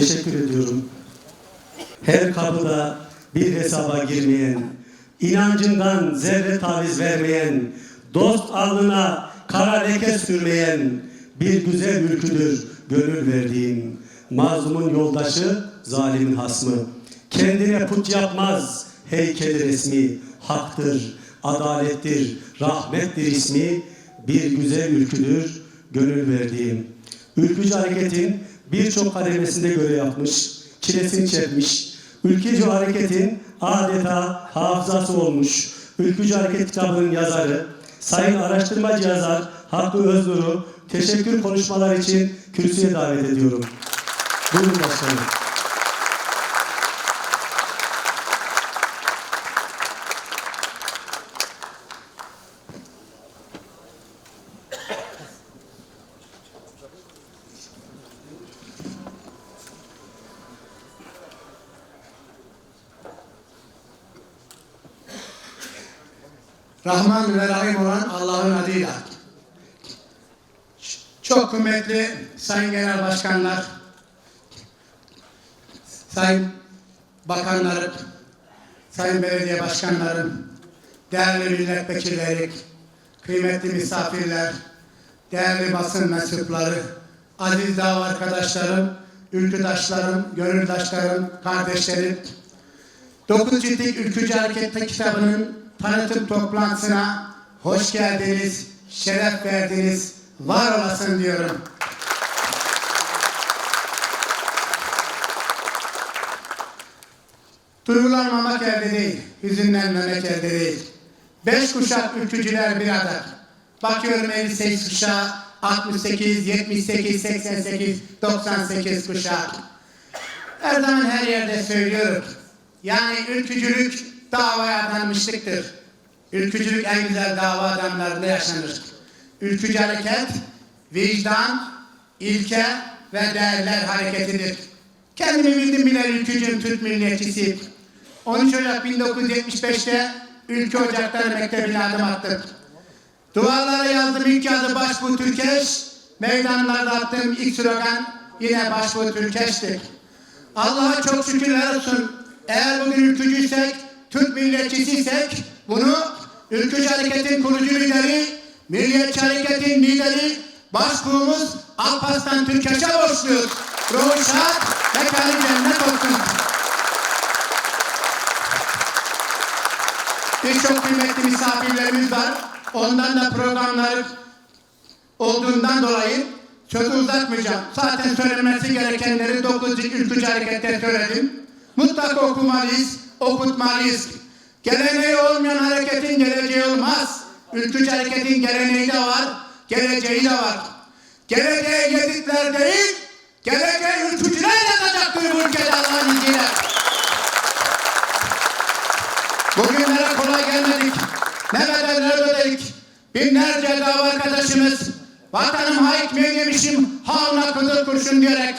Teşekkür ediyorum. Her kapıda bir hesaba girmeyen, inancından zerre taviz vermeyen, dost alnına kara leke sürmeyen bir güzel ülküdür gönül verdiğim. Mazlumun yoldaşı, zalimin hasmı. Kendine put yapmaz heykeli resmi. Haktır, adalettir, rahmettir ismi. Bir güzel ülküdür gönül verdiğim. Ülkücü hareketin birçok kademesinde görev yapmış, çilesini çekmiş. Ülkücü hareketin adeta hafızası olmuş. Ülkücü Hareket kitabının yazarı, Sayın Araştırmacı Yazar Hakkı Öznur'u teşekkür konuşmalar için kürsüye davet ediyorum. Buyurun başkanım. Rahman ve Rahim olan Allah'ın adıyla. Çok kıymetli Sayın Genel Başkanlar, Sayın Bakanlarım, Sayın Belediye Başkanlarım, değerli milletvekilleri, kıymetli misafirler, değerli basın mensupları, aziz dava arkadaşlarım, ülküdaşlarım, gönüldaşlarım, kardeşlerim, Dokuz ciltlik Ülkücü Hareketli kitabının tanıtım toplantısına hoş geldiniz, şeref verdiniz, var olasın diyorum. Duygulanmamak elde değil, hüzünlenmemek elde değil. Beş kuşak ülkücüler bir arada. Bakıyorum 58 kuşağı, 68, 78, 88, 98 kuşağı. Her zaman her yerde söylüyorum. Yani ülkücülük davaya adanmışlıktır. Ülkücülük en güzel dava adamlarında yaşanır. Ülkücü hareket, vicdan, ilke ve değerler hareketidir. Kendimi bildim bile ülkücüyüm, Türk milliyetçisiyim. 13 Ocak 1975'te Ülke Ocakları Mektebi'ne adım attım. Duvarlara yazdım ilk yazı Başbuğ Türkeş, meydanlarda attığım ilk slogan yine Başbuğ Türkeş'tir. Allah'a çok şükürler olsun. Eğer bugün ülkücüysek, Türk milliyetçisiysek bunu ülkücü hareketin kurucu lideri, milliyetçi hareketin lideri, başbuğumuz Alparslan Türkeş'e borçluyuz. Ruhu şad, mekanı cennet olsun. Birçok kıymetli misafirlerimiz var. Ondan da programlar olduğundan dolayı sözü uzatmayacağım. Zaten söylenmesi gerekenleri 9. ülkücü harekette söyledim. Mutlaka okumalıyız, okutmalıyız. Geleneği olmayan hareketin geleceği olmaz. Ülkücü hareketin geleneği de var, geleceği de var. Geleceği Yezidler değil, geleceği ülkücüler yazacaktır bu ülkede Allah'ın izniyle. Bugünlere kolay gelmedik. Ne bedeller ödedik. Binlerce dava arkadaşımız vatanım haik mi yemişim havna kızıl kurşun diyerek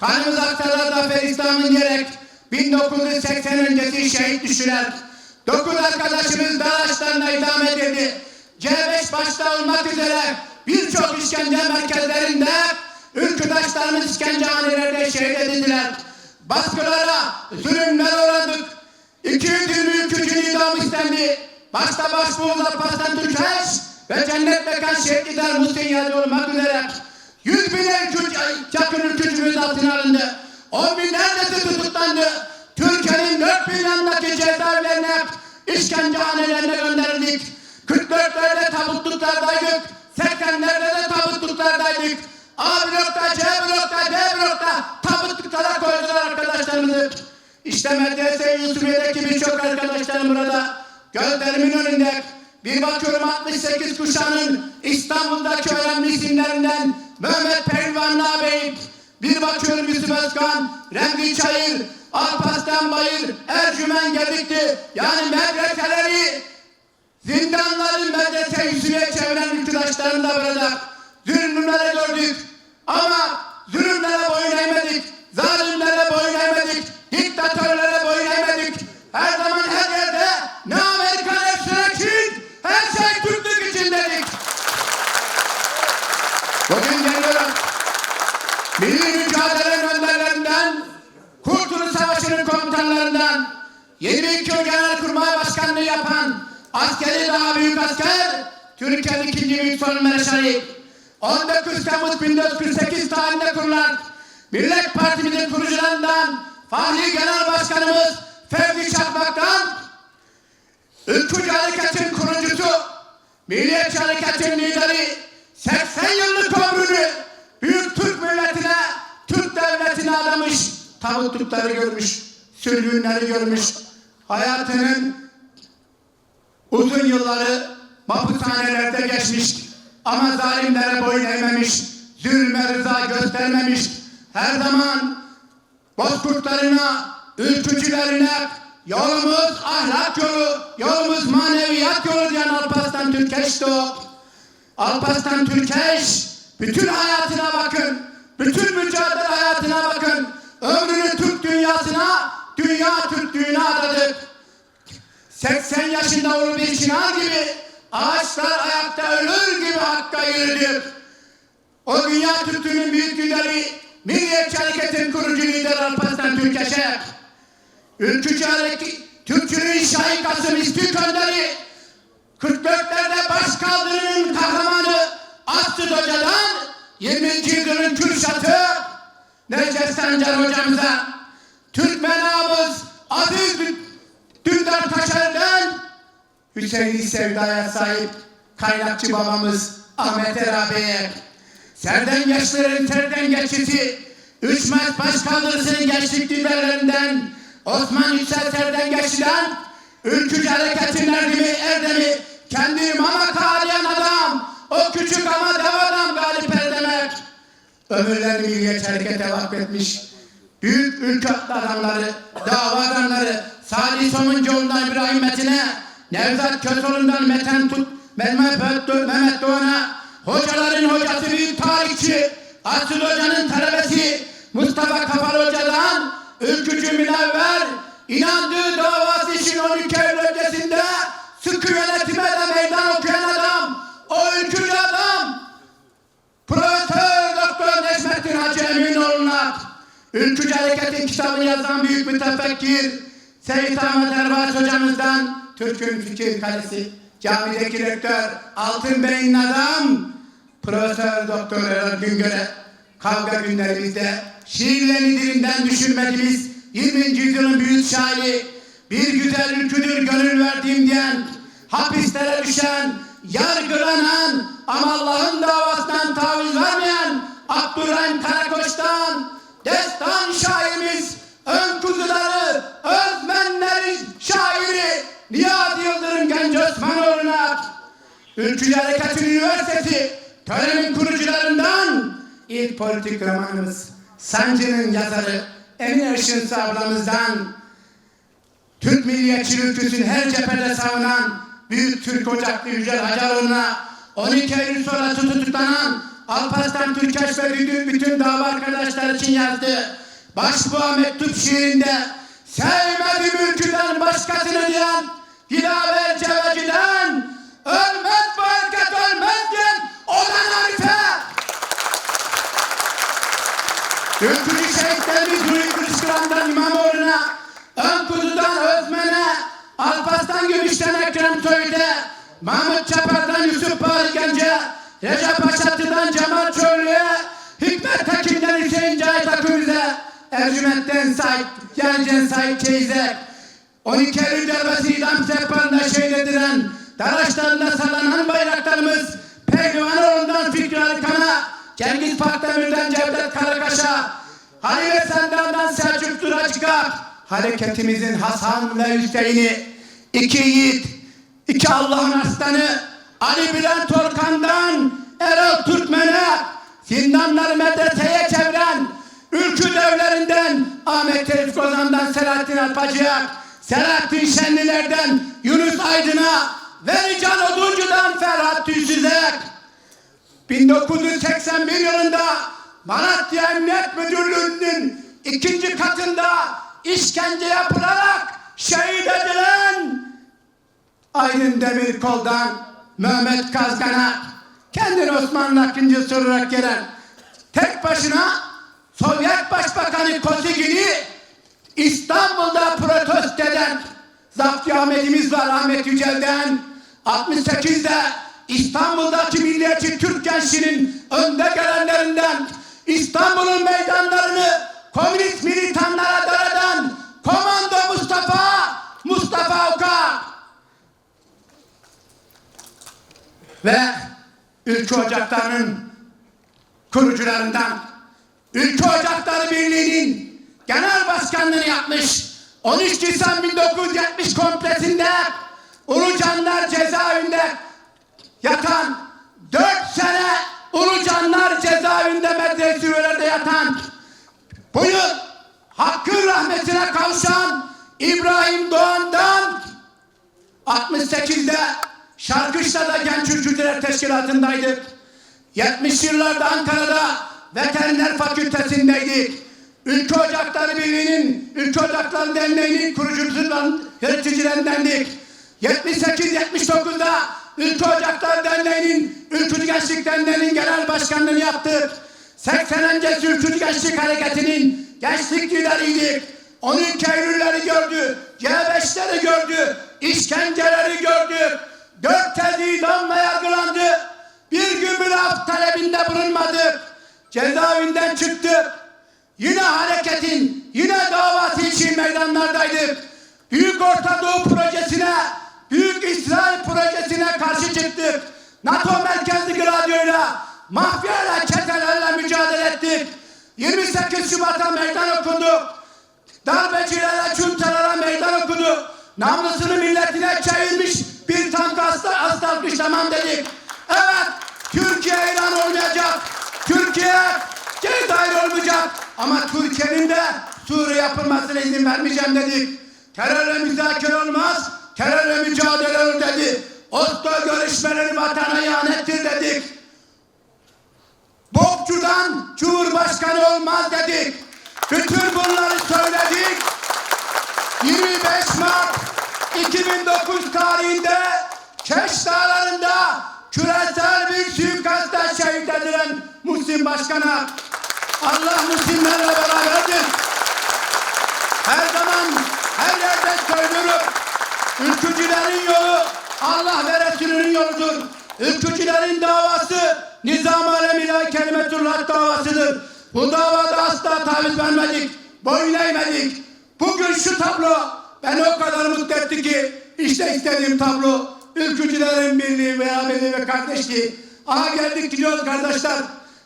kanımız aktarlar zafer İslam'ın diyerek 1980 öncesi şehit düşüler. Dokuz arkadaşımız Dağaçlarına idam edildi. C5 başta olmak üzere birçok işkence merkezlerinde ülküdaşlarımız işkencehanelerde şehit edildiler. Baskılara, zulümlere uğradık. 220 ülkücünün idamı istendi. Başta başbuğumuz Alparslan Türkeş ve cennet mekan şehit lider Muhsin Yadi olmak üzere yüz binler ülkücü, yakın ülkücümüz altına alındı. On binlercesi tutuklandı. Türkiye'nin dört bir yanındaki cezaevlerine, işkencehanelerine gönderildik. 44'lerde tabutluklardaydık. 80'lerde de tabutluklardaydık. A blokta, C blokta, D blokta tabutluklara koydular arkadaşlarımızı. İşte medrese Yusufiye'deki birçok arkadaşlarım burada. Gözlerimin önünde. Bir bakıyorum 68 kuşağının İstanbul'daki önemli isimlerinden Mehmet Pehlivan ağabeyim. Bir bakıyorum Yusuf Özkan, Remzi Çayır, Alparslan Bayır, Ercümen Gedikli. Yani medreseleri, zindanların medrese Yusufiye çeviren ülküdaşlarım da burada. Zulümlere gördük. Ama zulümlere boyun eğmedik. Zalimlere boyun eğmedik. Diktatörlere boyun eğmedik. Her zaman her yerde ne Amerikan hepsine için her şey Türklük için dedik. Bugün bakanlarından 22 Genelkurmay Başkanlığı yapan askeri daha büyük asker Türkiye'nin ikinci büyük sorunları şahit. 19 Temmuz 1948 tarihinde kurulan Millet Partimizin kurucularından Fahri Genel Başkanımız Fevzi Çakmak'tan Ülkücü Hareket'in kurucusu Milliyetçi Hareket'in lideri 80 yıllık ömrünü büyük Türk milletine, Türk devletine adamış, tabutlukları görmüş, sürgünleri görmüş, hayatının uzun yılları mahpushanelerde geçmiş ama zalimlere boyun eğmemiş, zulme rıza göstermemiş, her zaman bozkurtlarına, ülkücülerine yolumuz ahlak yolu, yolumuz maneviyat yolu diyen Alparslan Türkeş'ti o. Alparslan Türkeş bütün hayatına bakın. Bütün mücadele hayatına bakın. Ömrünü Türk dünyasına, dünya Türklüğüne adadı. 80 yaşında ulu bir çınar gibi ağaçlar ayakta ölür gibi hakka yürüdü. O dünya Türklüğünün büyük lideri Milliyetçi Hareket'in kurucu lideri Alparslan Türkeş'e Ülkücü Hareket Türkçünün şahikası Müslük Önderi 44'lerde baş kaldırının kahramanı Aslı Hoca'dan 20. yılın Kürşat'ı Necdet Sancar hocamıza Hüseyin'i sevdaya sahip kaynakçı babamız Ahmet Erabi'ye Serden gençlerin serden geçisi Üç Mart Başkaldırısı'nın gençlik liderlerinden Osman Yüksel Serden geçiden Ülkücü Hareket'in erdemi, erdemi Kendi mama kağılayan adam O küçük ama dev adam galip er demek. Ömürlerini milliyetçi harekete vakfetmiş Büyük ülke adamları, dava adamları Salih Somuncuoğlu'ndan İbrahim Metin'e Nevzat Kösoğlu'ndan Meten Tut. Mehmet, Doğan'a. Hocaların hocası büyük tarihçi Asıl Hoca'nın talebesi Mustafa Kapalı Hoca'dan Ülkücü Münevver inandığı davası için 12 Eylül öncesinde sıkı yönetime de meydan okuyan adam o ülkücü adam Profesör Doktor Necmettin Hacı Eminoğlu'na Ülkücü Hareket'in kitabını yazan büyük mütefekkir Seyit Ahmet Erbaz hocamızdan Türk'ün fikir kalesi camideki rektör Altın Bey'in adam Profesör Doktor Erol Güngör'e kavga günlerimizde şiirlerini dilinden düşürmediğimiz 20. yüzyılın büyük şairi bir güzel ülküdür gönül verdiğim diyen hapislere düşen yargılanan ama Allah'ın davasından taviz vermeyen Abdurrahim Karakoç'tan destan şairimiz Ülkücü Harekatı Üniversitesi törenin kurucularından ilk politik romanımız Sancı'nın yazarı Emine Işın ablamızdan Türk milliyetçi ülküsünü her cephede savunan Büyük Türk Ocaklı Yücel Hacaroğlu'na 12 Eylül sonrası tutuklanan Alparslan Türkeş ve bütün, bütün dava arkadaşlar için yazdı. Başbuğa mektup şiirinde sevmedim ülküden başkasını diyen Dilaver Ceveci'den ölmez Mahmut Çapar'dan Yusuf Bari Genç'e, Recep Paşatı'dan Cemal Çöllü'ye, Hikmet Tekin'den Hüseyin Cahit Akül'e, Ercüment'ten Said, Gencen Said Çeyiz'e, 12 Eylül darbesi idam sehparında şehit edilen, Daraşlarında sallanan bayraklarımız, Pehlivanoğlu'ndan Fikri Arkan'a, Cengiz Pakdemir'den Cevdet Karakaş'a, Halil Esender'den Selçuk Duraçka, hareketimizin Hasan ve Hüseyin'i, iki yiğit, iki Allah'ın aslanı, Ali Bülent Orkan'dan Erol Türkmen'e, zindanları medreseye çeviren, ülkü devlerinden Ahmet Tevfik Ozan'dan Selahattin Alpacı'ya, Selahattin Şenliler'den Yunus Aydın'a, Velican Oduncu'dan Ferhat Tüysüz'e, 1981 yılında Malatya Emniyet Müdürlüğü'nün ikinci katında işkence yapılarak şehit edilen Aydın Demirkol'dan Mehmet Kazgan'a kendini Osmanlı akıncısı olarak gelen tek başına Sovyet Başbakanı Kosygini İstanbul'da protesto eden Zapti Ahmet'imiz var Ahmet Yücel'den. 68'de İstanbul'daki milliyetçi Türk gençliğinin önde gelenlerinden İstanbul'un meydanlarını komünist militanlara daradan Komando Mustafa, Mustafa Oka ve Ülke Ocakları'nın kurucularından Ülke Ocakları Birliği'nin genel başkanlığını yapmış 13 Nisan 1970 komplesinde Ulucanlar cezaevinde yatan 4 sene Ulucanlar cezaevinde medrese üyelerde yatan bu yıl hakkın rahmetine kavuşan İbrahim Doğan'dan 68'de Şarkışla'da Genç Ülkücüler Teşkilatı'ndaydık. 70 yıllarda Ankara'da Veteriner Fakültesindeydik. Ülke Ocakları Birliği'nin, Ülke Ocakları Derneği'nin kurucusundan, yöneticilerindendik. 78-79'da Ülke Ocakları Derneği'nin, Ülkücü Gençlik Derneği'nin genel başkanlığını yaptık. 80 öncesi Ülkücü Gençlik Hareketi'nin gençlik lideriydik. 12 Eylül'leri gördü, C5'leri gördü, işkenceleri gördü. Dört kez idamla yargılandı. Bir gün bile af talebinde bulunmadı. Cezaevinden çıktı. Yine hareketin, yine davası için meydanlardaydık. Büyük Orta Doğu projesine, Büyük İsrail projesine karşı çıktık. NATO merkezli gradyoyla, mafyayla, çetelerle mücadele ettik. 28 Şubat'a meydan okuduk. Darbecilere, çuntalara meydan okudu. Namlusunu milletine çevirmiş bir tank hasta, hasta alkışlamam dedik. Evet, Türkiye ilan olmayacak. Türkiye Cezayir olmayacak. Ama Türkiye'nin de Suriye yapılmasına izin vermeyeceğim dedik. Terörle müzakere olmaz, terörle mücadele olur dedi. Oslo görüşmeleri vatana ihanettir dedik. Bokçudan Cumhurbaşkanı olmaz dedik. Bütün bunları söyledik. 25 Mart 2009 tarihinde Keş Dağları'nda küresel bir suikastta şehit edilen Muhsin Başkan'a Allah Müslümanlarla beraberdir. Her zaman her yerde söylüyorum. Ülkücülerin yolu Allah ve Resulünün yoludur. Ülkücülerin davası Nizam Alemiyle Kelimetullah davasıdır. Bu davada asla taviz vermedik. Boyun eğmedik. Bugün şu tablo beni o kadar mutlu etti ki işte istediğim tablo ülkücülerin birliği, beraberliği ve kardeşliği. Aha geldik gidiyoruz kardeşler.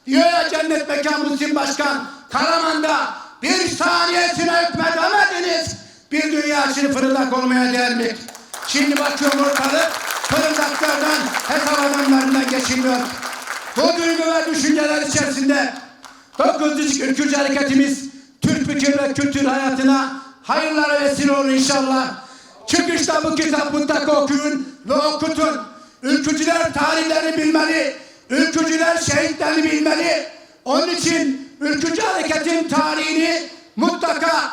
Diyor ya cennet mekan Muhsin Başkan Karaman'da bir saniyesine hükmedemediniz. Bir dünya için fırıldak olmaya değer mi? Şimdi bakıyorum ortalık fırıldaklardan hesap adamlarından geçilmiyor. Bu duygu ve düşünceler içerisinde 9. Ülkücü hareketimiz Türk fikir ve kültür hayatına hayırlara vesile olur inşallah. Çıkışta bu kitap mutlaka okuyun ve okutun. Ülkücüler tarihlerini bilmeli. Ülkücüler şehitlerini bilmeli. Onun için ülkücü hareketin tarihini mutlaka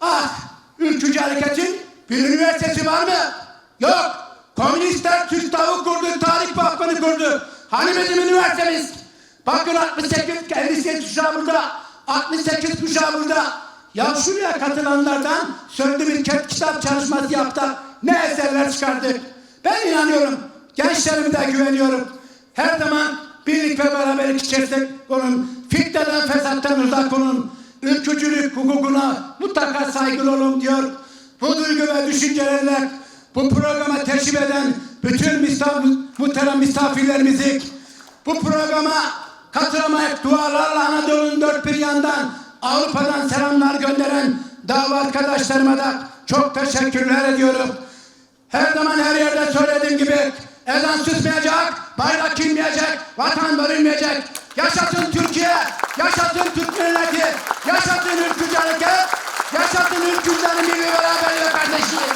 ah ülkücü hareketin bir üniversitesi var mı? Yok. Komünistler Türk Tavuk kurdu, Tarih Vakfı'nı kurdu. Hani bizim üniversitemiz? Bakın 68, 58 kuşağı burada. 68 kuşağı burada. Ya şuraya katılanlardan sözlü bir kitap çalışması yaptık. Ne eserler çıkardık. Ben inanıyorum. Gençlerime güveniyorum. Her zaman birlik ve beraberlik içerisinde olun. Fitneden, fesattan uzak olun. Ülkücülük hukukuna mutlaka saygılı olun diyor. Bu duygu ve düşüncelerle bu programa teşrif eden bütün misafir, muhterem misafirlerimizi bu programa katılamayıp dualarla Anadolu'nun dört bir yandan Avrupa'dan selamlar gönderen dava arkadaşlarıma da çok teşekkürler ediyorum. Her zaman her yerde söylediğim gibi ezan susmayacak, bayrak inmeyecek, vatan bölünmeyecek. Yaşasın Türkiye, yaşasın Türk milleti, yaşasın ülkücü hareket, yaşasın ülkücülerin birliği beraberliği ve kardeşliği.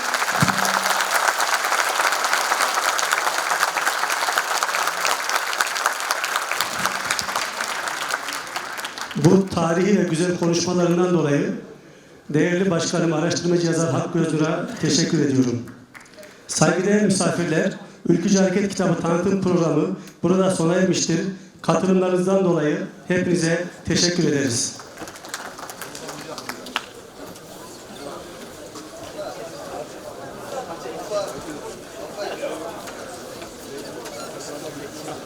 Bu tarihi ve güzel konuşmalarından dolayı değerli başkanım araştırmacı yazar Hakkı Özdur'a teşekkür ediyorum. Saygıdeğer misafirler, Ülkücü Hareket Kitabı tanıtım programı burada sona ermiştir. Katılımlarınızdan dolayı hepinize teşekkür ederiz.